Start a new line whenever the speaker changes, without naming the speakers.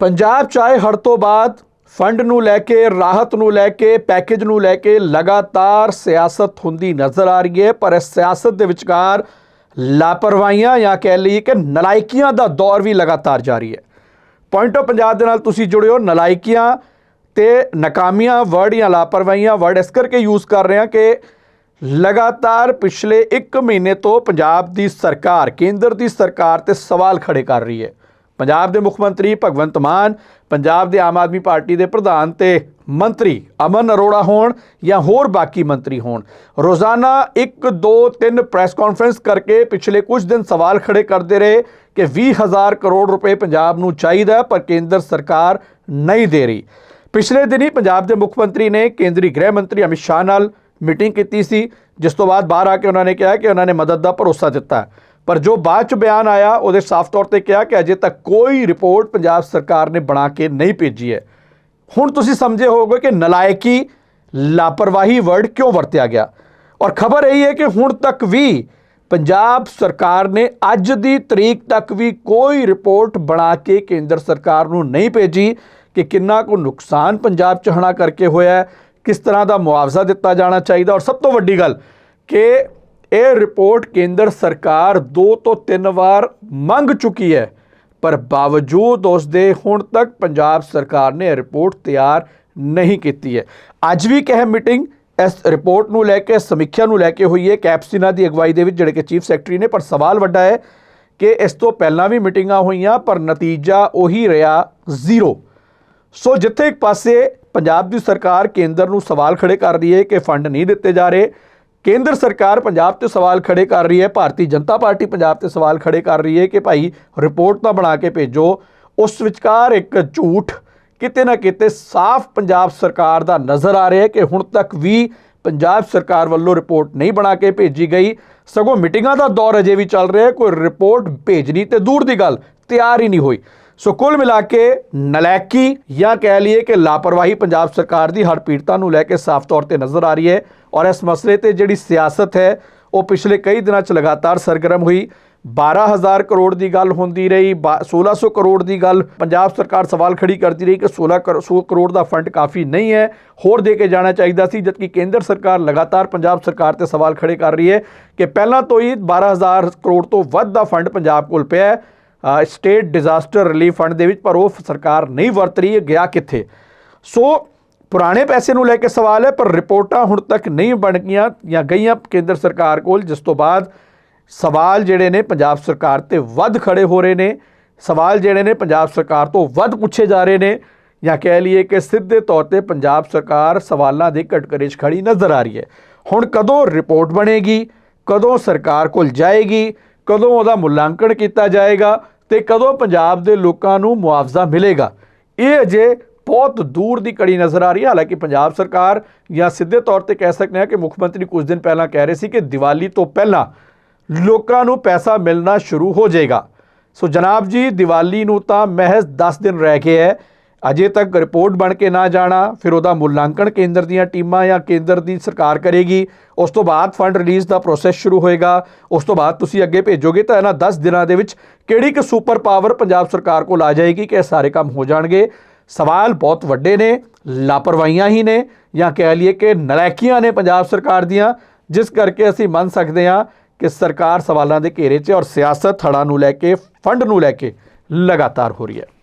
ਪੰਜਾਬ ਚਾਹੇ ਹੜ ਤੋਂ ਬਾਅਦ ਫੰਡ ਨੂੰ ਲੈ ਕੇ, ਰਾਹਤ ਨੂੰ ਲੈ ਕੇ, ਪੈਕੇਜ ਨੂੰ ਲੈ ਕੇ ਲਗਾਤਾਰ ਸਿਆਸਤ ਹੁੰਦੀ ਨਜ਼ਰ ਆ ਰਹੀ ਹੈ। ਪਰ ਇਸ ਸਿਆਸਤ ਦੇ ਵਿਚਕਾਰ ਲਾਪਰਵਾਹੀਆਂ ਜਾਂ ਕਹਿ ਲਈਏ ਕਿ ਨਲਾਇਕੀਆਂ ਦਾ ਦੌਰ ਵੀ ਲਗਾਤਾਰ ਜਾਰੀ ਹੈ। ਪੁਆਇੰਟ ਆਫ ਪੰਜਾਬ ਦੇ ਨਾਲ ਤੁਸੀਂ ਜੁੜਿਓ ਨਲਾਇਕੀਆਂ ਤੇ ਨਾਕਾਮੀਆਂ, ਵਰਡ ਜਾਂ ਲਾਪਰਵਾਹੀਆਂ, ਵਰਡ ਇਸ ਕਰਕੇ ਯੂਜ਼ ਕਰ ਰਹੇ ਹਾਂ ਕਿ ਲਗਾਤਾਰ ਪਿਛਲੇ 1 ਮਹੀਨੇ ਤੋਂ ਪੰਜਾਬ ਦੀ ਸਰਕਾਰ, ਕੇਂਦਰ ਦੀ ਸਰਕਾਰ ਤੇ ਸਵਾਲ ਖੜੇ ਕਰ ਰਹੀ ਹੈ। ਪੰਜਾਬ ਦੇ ਮੁੱਖ ਮੰਤਰੀ ਭਗਵੰਤ ਮਾਨ, ਪੰਜਾਬ ਦੇ ਆਮ ਆਦਮੀ ਪਾਰਟੀ ਦੇ ਪ੍ਰਧਾਨ ਤੇ ਮੰਤਰੀ ਅਮਨ ਅਰੋੜਾ ਹੋਣ ਜਾਂ ਹੋਰ ਬਾਕੀ ਮੰਤਰੀ ਹੋਣ। ਰੋਜ਼ਾਨਾ 1 2 3 ਪ੍ਰੈਸ ਕਾਨਫਰੰਸ ਕਰਕੇ ਪਿਛਲੇ ਕੁਝ ਦਿਨ ਸਵਾਲ ਖੜੇ ਕਰਦੇ ਰਹੇ ਕਿ 20000 ਕਰੋੜ ਰੁਪਏ ਪੰਜਾਬ ਨੂੰ ਚਾਹੀਦਾ ਪਰ ਕੇਂਦਰ ਸਰਕਾਰ ਨਹੀਂ ਦੇ ਰਹੀ। ਪਿਛਲੇ ਦਿਨੀ ਪੰਜਾਬ ਦੇ ਮੁੱਖ ਮੰਤਰੀ ਨੇ ਕੇਂਦਰੀ ਗ੍ਰਹਿ ਮੰਤਰੀ ਅਮਿਤ ਸ਼ਾਹ ਨਾਲ ਮੀਟਿੰਗ ਕੀਤੀ ਸੀ, ਜਿਸ ਤੋਂ ਬਾਅਦ ਬਾਹਰ ਆ ਕੇ ਉਹਨਾਂ ਨੇ ਕਿਹਾ ਕਿ ਉਹਨਾਂ ਨੇ ਮਦਦ ਦਾ ਭਰੋਸਾ ਦਿੱਤਾ। ਪਰ ਜੋ ਬਾਅਦ ਚ ਬਿਆਨ ਆਇਆ, ਉਹਦੇ ਸਾਫ਼ ਤੌਰ ਤੇ ਕਿਹਾ ਕਿ ਅਜੇ ਤੱਕ ਕੋਈ ਰਿਪੋਰਟ ਪੰਜਾਬ ਸਰਕਾਰ ਨੇ ਬਣਾ ਕੇ ਨਹੀਂ ਭੇਜੀ ਹੈ। ਹੁਣ ਤੁਸੀਂ ਸਮਝੇ ਹੋਵੋਗੇ ਕਿ ਨਲਾਇਕੀ, ਲਾਪਰਵਾਹੀ ਵਰਡ ਕਿਉਂ ਵਰਤਿਆ ਗਿਆ? ਔਰ ਖਬਰ ਇਹ ਹੈ ਕਿ ਹੁਣ ਤੱਕ ਵੀ ਪੰਜਾਬ ਸਰਕਾਰ ਨੇ ਅੱਜ ਦੀ ਤਰੀਕ ਤੱਕ ਵੀ ਕੋਈ ਰਿਪੋਰਟ ਬਣਾ ਕੇ ਕੇਂਦਰ ਸਰਕਾਰ ਨੂੰ ਨਹੀਂ ਭੇਜੀ ਕਿ ਕਿੰਨਾ ਕੁ ਨੁਕਸਾਨ ਪੰਜਾਬ ਚ ਹਣਾ ਕਰਕੇ ਹੋਇਆ ਕਿਸ ਤਰ੍ਹਾਂ ਦਾ ਮੁਆਵਜ਼ਾ ਦਿੱਤਾ ਜਾਣਾ ਚਾਹੀਦਾ। ਔਰ ਸਭ ਤੋਂ ਵੱਡੀ ਗੱਲ ਕਿ ਇਹ ਰਿਪੋਰਟ ਕੇਂਦਰ ਸਰਕਾਰ ਦੋ ਤੋਂ ਤਿੰਨ ਵਾਰ ਮੰਗ ਚੁੱਕੀ ਹੈ, ਪਰ ਬਾਵਜੂਦ ਉਸ ਦੇ ਹੁਣ ਤੱਕ ਪੰਜਾਬ ਸਰਕਾਰ ਨੇ ਇਹ ਰਿਪੋਰਟ ਤਿਆਰ ਨਹੀਂ ਕੀਤੀ ਹੈ। ਅੱਜ ਵੀ ਕਹਿ ਮੀਟਿੰਗ ਇਸ ਰਿਪੋਰਟ ਨੂੰ ਲੈ ਕੇ, ਸਮੀਖਿਆ ਨੂੰ ਲੈ ਕੇ ਹੋਈ ਹੈ। ਕੈਪਸੀਨਾ ਦੀ ਅਗਵਾਈ ਦੇ ਵਿੱਚ ਜਿਹੜੇ ਕਿ ਚੀਫ ਸੈਕਟਰੀ ਨੇ, ਪਰ ਸਵਾਲ ਵੱਡਾ ਹੈ ਕਿ ਇਸ ਤੋਂ ਪਹਿਲਾਂ ਵੀ ਮੀਟਿੰਗਾਂ ਹੋਈਆਂ, ਪਰ ਨਤੀਜਾ ਉਹੀ ਰਿਹਾ ਜ਼ੀਰੋ। ਸੋ ਜਿੱਥੇ ਇੱਕ ਪਾਸੇ ਪੰਜਾਬ ਦੀ ਸਰਕਾਰ ਕੇਂਦਰ ਨੂੰ ਸਵਾਲ ਖੜੇ ਕਰ ਰਹੀ ਹੈ ਕਿ ਫੰਡ ਨਹੀਂ ਦਿੱਤੇ ਜਾ ਰਹੇ ਕੇਂਦਰ ਸਰਕਾਰ ਪੰਜਾਬ ਤੇ ਸਵਾਲ ਖੜੇ ਕਰ ਰਹੀ ਹੈ, ਭਾਰਤੀ ਜਨਤਾ ਪਾਰਟੀ ਪੰਜਾਬ ਤੇ ਸਵਾਲ ਖੜੇ ਕਰ ਰਹੀ ਹੈ ਕਿ ਭਾਈ ਰਿਪੋਰਟ ਤਾਂ ਬਣਾ ਕੇ ਭੇਜੋ, ਉਸ ਵਿਚਕਾਰ ਇੱਕ ਝੂਠ ਕਿਤੇ ਨਾ ਕਿਤੇ ਸਾਫ਼ ਪੰਜਾਬ ਸਰਕਾਰ ਦਾ ਨਜ਼ਰ ਆ ਰਿਹਾ ਹੈ ਕਿ ਹੁਣ ਤੱਕ ਵੀ ਪੰਜਾਬ ਸਰਕਾਰ ਵੱਲੋਂ ਰਿਪੋਰਟ ਨਹੀਂ ਬਣਾ ਕੇ ਭੇਜੀ ਗਈ। ਸਗੋਂ ਮੀਟਿੰਗਾਂ ਦਾ ਦੌਰ ਅਜੇ ਵੀ ਚੱਲ ਰਿਹਾ ਹੈ, ਕੋਈ ਰਿਪੋਰਟ ਭੇਜਣੀ ਤੇ ਦੂਰ ਦੀ ਗੱਲ ਤਿਆਰ ਹੀ ਨਹੀਂ ਹੋਈ। ਸੋ ਕੁੱਲ ਮਿਲਾ ਕੇ ਨਲੈਕੀ ਜਾਂ ਕਹਿ ਲਈਏ ਕਿ ਲਾਪਰਵਾਹੀ ਪੰਜਾਬ ਸਰਕਾਰ ਦੀ ਹੜ ਪੀੜਤਾਂ ਨੂੰ ਲੈ ਕੇ ਸਾਫ਼ ਤੌਰ ਤੇ ਨਜ਼ਰ ਆ ਰਹੀ ਹੈ ਔਰ ਇਸ ਮਸਲੇ ਤੇ ਜਿਹੜੀ ਸਿਆਸਤ ਹੈ, ਉਹ ਪਿਛਲੇ ਕਈ ਦਿਨਾਂ 'ਚ ਲਗਾਤਾਰ ਸਰਗਰਮ ਹੋਈ। 12000 ਕਰੋੜ ਦੀ ਗੱਲ ਹੁੰਦੀ ਰਹੀ, ਬਾ- 1600 ਕਰੋੜ ਦੀ ਗੱਲ ਪੰਜਾਬ ਸਰਕਾਰ ਸਵਾਲ ਖੜੀ ਕਰਦੀ ਰਹੀ ਕਿ 16 ਕਰੋ- ਸੌ ਕਰੋੜ ਦਾ ਫੰਡ ਕਾਫੀ ਨਹੀਂ ਹੈ, ਹੋਰ ਦੇ ਕੇ ਜਾਣਾ ਚਾਹੀਦਾ ਸੀ, ਜਦਕਿ ਕੇਂਦਰ ਸਰਕਾਰ ਲਗਾਤਾਰ ਪੰਜਾਬ ਸਰਕਾਰ ਤੇ ਸਵਾਲ ਖੜੇ ਕਰ ਰਹੀ ਹੈ ਕਿ ਪਹਿਲਾਂ ਤੋਂ ਹੀ 12000 ਕਰੋੜ ਤੋਂ ਵੱਧ ਦਾ ਫੰਡ ਪੰਜਾਬ ਕੋਲ ਪਿਆ ਹੈ। ਸਟੇਟ ਡਿਜ਼ਾਸਟਰ ਰਿਲੀਫ ਫੰਡ ਦੇ ਵਿੱਚ, ਪਰ ਉਹ ਸਰਕਾਰ ਨਹੀਂ ਵਰਤ ਰਹੀ ਹੈ ਗਿਆ ਕਿੱਥੇ? ਸੋ, ਪੁਰਾਣੇ ਪੈਸੇ ਨੂੰ ਲੈ ਕੇ ਸਵਾਲ ਹੈ, ਪਰ ਰਿਪੋਰਟਾਂ ਹੁਣ ਤੱਕ ਨਹੀਂ ਬਣ ਗਈਆਂ, ਜਾਂ ਗਈਆਂ ਕੇਂਦਰ ਸਰਕਾਰ ਕੋਲ, ਜਿਸ ਤੋਂ ਬਾਅਦ ਸਵਾਲ ਜਿਹੜੇ ਨੇ ਪੰਜਾਬ ਸਰਕਾਰ ਤੇ ਵੱਧ ਖੜੇ ਹੋ ਰਹੇ ਨੇ। ਸਵਾਲ ਜਿਹੜੇ ਨੇ ਪੰਜਾਬ ਸਰਕਾਰ ਤੋਂ ਵੱਧ ਪੁੱਛੇ ਜਾ ਰਹੇ ਨੇ, ਜਾਂ ਕਹਿ ਲਈਏ ਕਿ ਸਿੱਧੇ ਤੌਰ ਤੇ ਪੰਜਾਬ ਸਰਕਾਰ ਸਵਾਲਾਂ ਦੇ ਘਟਕਰੇ 'ਚ ਖੜੀ ਨਜ਼ਰ ਆ ਰਹੀ ਹੈ। ਹੁਣ ਕਦੋਂ ਰਿਪੋਰਟ ਬਣੇਗੀ? ਕਦੋਂ ਸਰਕਾਰ ਕੋਲ ਜਾਏਗੀ? ਕਦੋਂ ਉਹਦਾ ਮੁਲਾਂਕਣ ਕੀਤਾ ਜਾਏਗਾ ਤੇ ਕਦੋਂ ਪੰਜਾਬ ਦੇ ਲੋਕਾਂ ਨੂੰ ਮੁਆਵਜ਼ਾ ਮਿਲੇਗਾ। ਇਹ ਅਜੇ ਬਹੁਤ ਦੂਰ ਦੀ ਕੜੀ ਨਜ਼ਰ ਆ ਰਹੀ ਹੈ। ਹਾਲਾਂਕਿ ਪੰਜਾਬ ਸਰਕਾਰ ਜਾਂ ਸਿੱਧੇ ਤੌਰ ਤੇ ਕਹਿ ਸਕਦੇ ਹਾਂ ਕਿ ਮੁੱਖ ਮੰਤਰੀ ਕੁਝ ਦਿਨ ਪਹਿਲਾਂ ਕਹਿ ਰਹੇ ਸੀ ਕਿ ਦੀਵਾਲੀ ਤੋਂ ਪਹਿਲਾਂ ਲੋਕਾਂ ਨੂੰ ਪੈਸਾ ਮਿਲਣਾ ਸ਼ੁਰੂ ਹੋ ਜਾਏਗਾ। ਸੋ ਜਨਾਬ ਜੀ, ਦੀਵਾਲੀ ਨੂੰ ਤਾਂ ਮਹਿਜ਼ 10 ਦਿਨ ਰਹਿ ਗਏ ਹੈ। ਅਜੇ ਤੱਕ ਰਿਪੋਰਟ ਬਣ ਕੇ ਨਾ ਜਾਣਾ, ਫਿਰ ਉਹਦਾ ਮੁਲਾਂਕਣ ਕੇਂਦਰ ਦੀਆਂ ਟੀਮਾਂ ਜਾਂ ਕੇਂਦਰ ਦੀ ਸਰਕਾਰ ਕਰੇਗੀ। ਉਸ ਤੋਂ ਬਾਅਦ ਫੰਡ ਰਿਲੀਜ਼ ਦਾ ਪ੍ਰੋਸੈਸ ਸ਼ੁਰੂ ਹੋਏਗਾ। ਉਸ ਤੋਂ ਬਾਅਦ ਤੁਸੀਂ ਅੱਗੇ ਭੇਜੋਗੇ ਤਾਂ ਇਹਨਾਂ 10 ਦਿਨਾਂ ਦੇ ਵਿੱਚ ਕਿਹੜੀ ਕਿ ਸੁਪਰ ਪਾਵਰ ਪੰਜਾਬ ਸਰਕਾਰ ਕੋਲ ਆ ਜਾਏਗੀ ਕਿ ਇਹ ਸਾਰੇ ਕੰਮ ਹੋ ਜਾਣਗੇ? ਸਵਾਲ ਬਹੁਤ ਵੱਡੇ ਨੇ, ਲਾਪਰਵਾਹੀਆਂ ਹੀ ਨੇ ਜਾਂ ਕਹਿ ਲਈਏ ਕਿ ਨਲਾਇਕੀਆਂ ਨੇ ਪੰਜਾਬ ਸਰਕਾਰ ਦੀਆਂ, ਜਿਸ ਕਰਕੇ ਅਸੀਂ ਮੰਨ ਸਕਦੇ ਹਾਂ ਕਿ ਸਰਕਾਰ ਸਵਾਲਾਂ ਦੇ ਘੇਰੇ 'ਚ ਔਰ ਸਿਆਸਤ ਹੜ੍ਹਾਂ ਨੂੰ ਲੈ ਕੇ, ਫੰਡ ਨੂੰ ਲੈ ਕੇ ਲਗਾਤਾਰ ਹੋ ਰਹੀ ਹੈ।